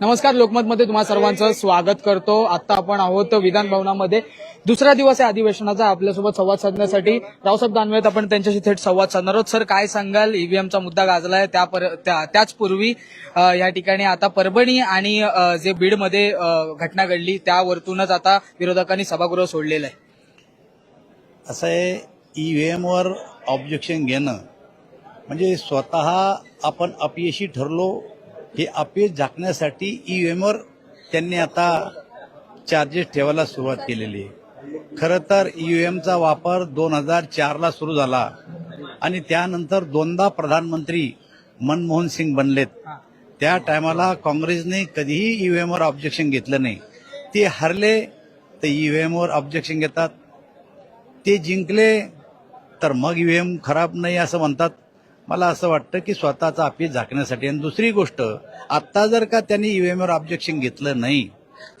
नमस्कार लोकमतमध्ये तुम्हा सर्वांचं स्वागत करतो. आता आपण आहोत विधान भवनामध्ये. दुसरा दिवस आहे अधिवेशनाचा. आपल्यासोबत संवाद साधण्यासाठी रावसाहेब दानवेत आपण त्यांच्याशी थेट संवाद साधणार आहोत. सर काय सांगाल? ईव्हीएमचा मुद्दा गाजलाय. त्या पर- त्या- त्याच पूर्वी या ठिकाणी आता परभणी आणि जे बीडमध्ये घटना घडली त्यावरतूनच आता विरोधकांनी सभागृह सोडलेलं आहे. असं आहे ई व्ही एमवर ऑब्जेक्शन घेणं म्हणजे स्वतः आपण अपयशी ठरलो हे अपयश झाकण्यासाठी ई एमवर त्यांनी आता चार्जेस ठेवायला सुरुवात केलेली आहे. खरं तर ई एमचा वापर दोन हजार चारला सुरू झाला आणि त्यानंतर दोनदा प्रधानमंत्री मनमोहन सिंग बनलेत. त्या टायमाला काँग्रेसने कधीही ई एमवर ऑब्जेक्शन घेतलं नाही. ते हरले तर ई एमवर ऑब्जेक्शन घेतात. ते जिंकले तर मग ईव्हीएम खराब नाही असं म्हणतात. मला असं वाटतं की स्वतःचा अपील झाकण्यासाठी. आणि दुसरी गोष्ट आत्ता जर का त्यांनी ईव्हीएमवर ऑब्जेक्शन घेतलं नाही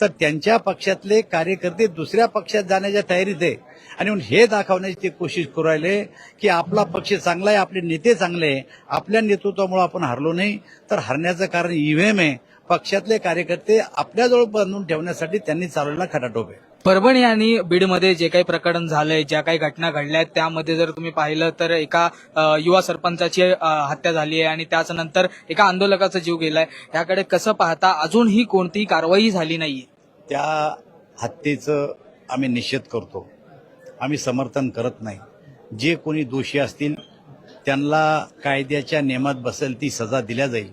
तर त्यांच्या पक्षातले कार्यकर्ते दुसऱ्या पक्षात जाण्याच्या तयारीत आहे. आणि म्हणून हे दाखवण्याची ते कोशिश करू राहिले की आपला पक्ष चांगला आहे आपले नेते चांगले आहे आपल्या नेतृत्वामुळे आपण हरलो नाही तर हरण्याचं कारण ईव्हीएम आहे. पक्षातले कार्यकर्ते आपल्याजवळ बांधून ठेवण्यासाठी त्यांनी चालवलेला खटाटोप आहे. परभणी आणि बीडमध्ये जे काही प्रकरण झालंय ज्या काही घटना घडल्या आहेत त्यामध्ये जर तुम्ही पाहिलं तर एका युवा सरपंचाची हत्या झाली आहे आणि त्याच्यानंतर नंतर एका आंदोलकाचा जीव गेलाय. याकडे कसं पाहता? अजूनही कोणतीही कारवाई झाली नाहीये. त्या हत्येचं आम्ही निषेध करतो. आम्ही समर्थन करत नाही. जे कोणी दोषी असतील त्यांना कायद्याच्या नियमात बसेल ती सजा दिल्या जाईल.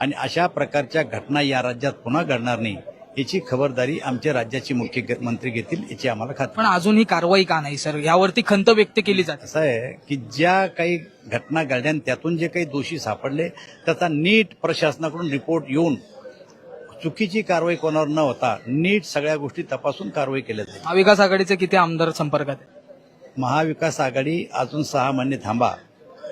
आणि अशा प्रकारच्या घटना या राज्यात पुन्हा घडणार नाही. याची खबरदारी आमच्या राज्याचे मुख्यमंत्री घेतील याची आम्हाला खात्री. पण अजूनही कारवाई का नाही सर? यावरती खंत व्यक्त केली जाते. असं आहे की ज्या काही घटना घडल्या आणि त्यातून जे काही दोषी सापडले त्याचा नीट प्रशासनाकडून रिपोर्ट येऊन चुकीची कारवाई कोणावर न होता नीट सगळ्या गोष्टी तपासून कारवाई केल्या जाईल. महाविकास आघाडीचे किती आमदार संपर्कात आहेत? महाविकास आघाडी अजून सहा महिने थांबा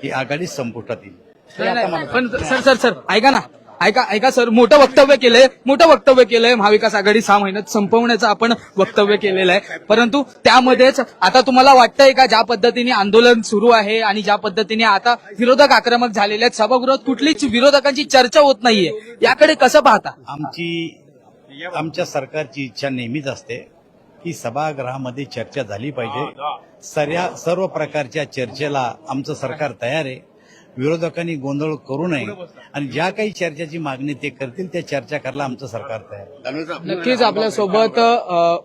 ही आघाडी संपुष्टात येईल. हे पण सर सर सर ऐका ना. ऐका ऐका सर मोठं वक्तव्य केलंय मोठं वक्तव्य केलंय महाविकास आघाडी सहा महिन्यात. संपवण्याचं आपण वक्तव्य केलेलं आहे. परंतु त्यामध्येच आता तुम्हाला वाटतंय का ज्या पद्धतीने आंदोलन सुरू आहे आणि ज्या पद्धतीने आता विरोधक आक्रमक झालेले आहेत सभागृहात कुठलीच विरोधकांची चर्चा होत नाहीये. याकडे कसं पाहता? आमची आमच्या सरकारची इच्छा नेहमीच असते की सभागृहामध्ये चर्चा झाली पाहिजे. सर्व प्रकारच्या चर्चेला आमचं सरकार तयार आहे. विरोधकांनी गोंधळ करू नये आणि ज्या काही चर्चेची मागणी ते करतील त्या चर्चा करायला आमचं सरकार तयार आहे. नक्कीच आपल्यासोबत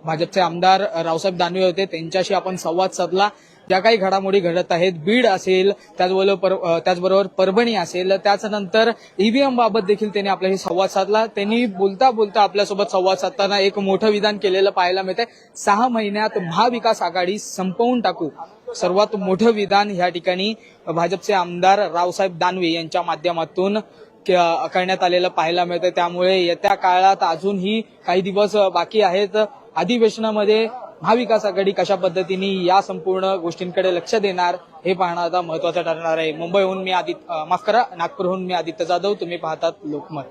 भाजपचे आमदार रावसाहेब दानवे होते. त्यांच्याशी आपण संवाद साधला. ज्या काही घडामोडी घडत आहेत बीड असेल त्याचबरोबर पर- त्याचबरोबर परभणी असेल त्याच्यानंतर ईव्हीएम बाबत देखील त्यांनी आपल्याशी संवाद साधला. त्यांनी बोलता बोलता आपल्यासोबत संवाद साधताना एक मोठं विधान केलेलं पाहायला मिळतंय. सहा महिन्यात महाविकास आघाडी संपवून टाकू. सर्वात मोठं विधान ह्या ठिकाणी भाजपचे आमदार रावसाहेब दानवे यांच्या माध्यमातून क- करण्यात आलेलं पाहायला मिळतं त्यामुळे येत्या काळात अजूनही काही दिवस बाकी आहेत. अधिवेशनामध्ये महाविकास आघाडी कशा पद्धतीने या संपूर्ण गोष्टींकडे लक्ष देणार हे पाहणं आता महत्वाचं ठरणार आहे. मुंबईहून मी आदित्य माफ करा नागपूरहून मी आदित्य जाधव तुम्ही पाहतात लोकमत.